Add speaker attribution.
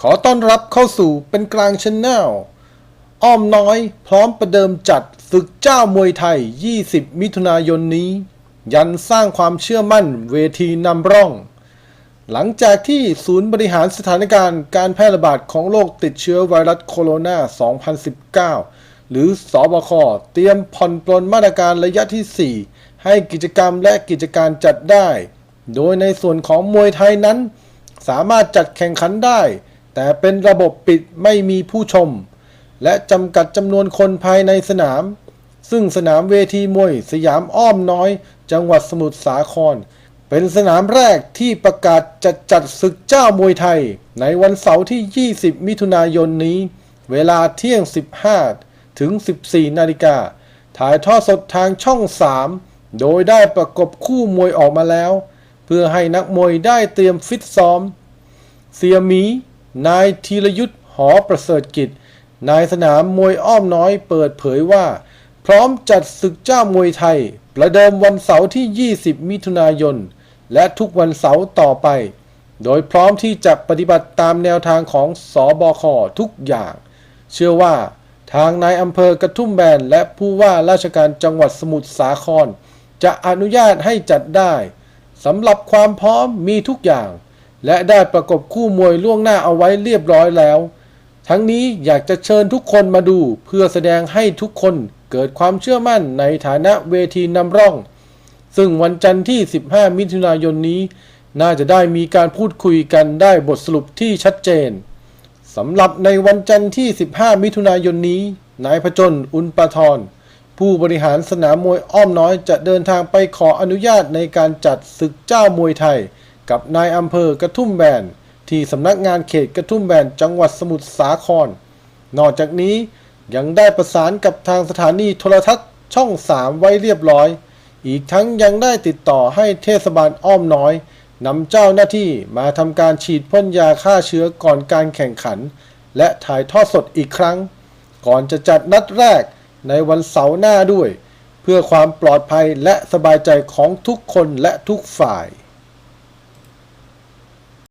Speaker 1: ขอต้อนรับเข้าสู่เป็นกลางชแนลอ้อมน้อยพร้อมประเดิมจัดศึกเจ้ามวยไทย 20 มิถุนายนนี้ ยันสร้างความเชื่อมั่นเวทีนำร่อง หลังจากที่ศูนย์บริหารสถานการณ์การแพร่ระบาดของโรคติดเชื้อไวรัสโคโรนา 2019 หรือสอบค เตรียมผ่อนปลนมาตรการระยะที่ 4 ให้กิจกรรมและกิจการจัดได้ โดยในส่วนของมวยไทยนั้น สามารถจัดแข่งขันได้ แต่เป็นระบบปิดไม่มีผู้ชม และจำกัดจำนวนคนภายในสนาม ซึ่งสนามเวทีมวยสยามอ้อมน้อย จังหวัดสมุทรสาคร เป็นสนามแรกที่ประกาศจะจัดศึกเจ้ามวยไทย ในวันเสาร์ที่ 20 มิถุนายนนี้ เวลาเที่ยง 15 ถึง 14 นาฬิกา ถ่ายทอดสดทางช่อง 3 โดยได้ประกบคู่มวยออกมาแล้ว เพื่อให้นักมวยได้เตรียมฟิตซ้อม เสียหมี นายธีรยุทธ์หอประเสริฐกิจ นายสนามมวยอ้อมน้อยเปิดเผยว่า พร้อมจัดศึกเจ้ามวยไทย ประเดิมวันเสาร์ที่ 20 มิถุนายน และทุกวันเสาร์ต่อไป โดยพร้อมที่จะปฏิบัติตามแนวทางของสอบคทุกอย่าง เชื่อว่าทางนายอำเภอกระทุ่มแบนและผู้ว่าราชการจังหวัดสมุทรสาคร จะอนุญาตให้จัดได้สำหรับความพร้อมมีทุกอย่าง และได้ประกบคู่มวยล่วงหน้าเอาไว้เรียบร้อยแล้ว ทั้งนี้อยากจะเชิญทุกคนมาดูเพื่อแสดงให้ทุกคนเกิดความเชื่อมั่นในฐานะเวทีนำร่อง ซึ่งวันจันทร์ที่ 15 มิถุนายนนี้ น่าจะได้มีการพูดคุยกันได้บทสรุปที่ชัดเจนสำหรับในวันจันทร์ที่ 15 มิถุนายนนี้ นายพจน อุลปทรผู้บริหารสนามมวยอ้อมน้อยจะเดินทางไปขออนุญาตในการจัดศึกเจ้ามวยไทย กับนายอำเภอกระทุ่มแบนที่สำนักงานเขตกระทุ่มแบนจังหวัดสมุทรสาคร นอกจากนี้ยังได้ประสานกับทางสถานีโทรทัศน์ช่อง 3 ไว้เรียบร้อย อีกทั้งยังได้ติดต่อให้เทศบาลอ้อมน้อยนำเจ้าหน้าที่มาทำการฉีดพ่นยาฆ่าเชื้อก่อนการแข่งขัน และถ่ายทอดสดอีกครั้ง ก่อนจะจัดนัดแรกในวันเสาร์หน้าด้วย เพื่อความปลอดภัยและสบายใจของทุกคนและทุกฝ่าย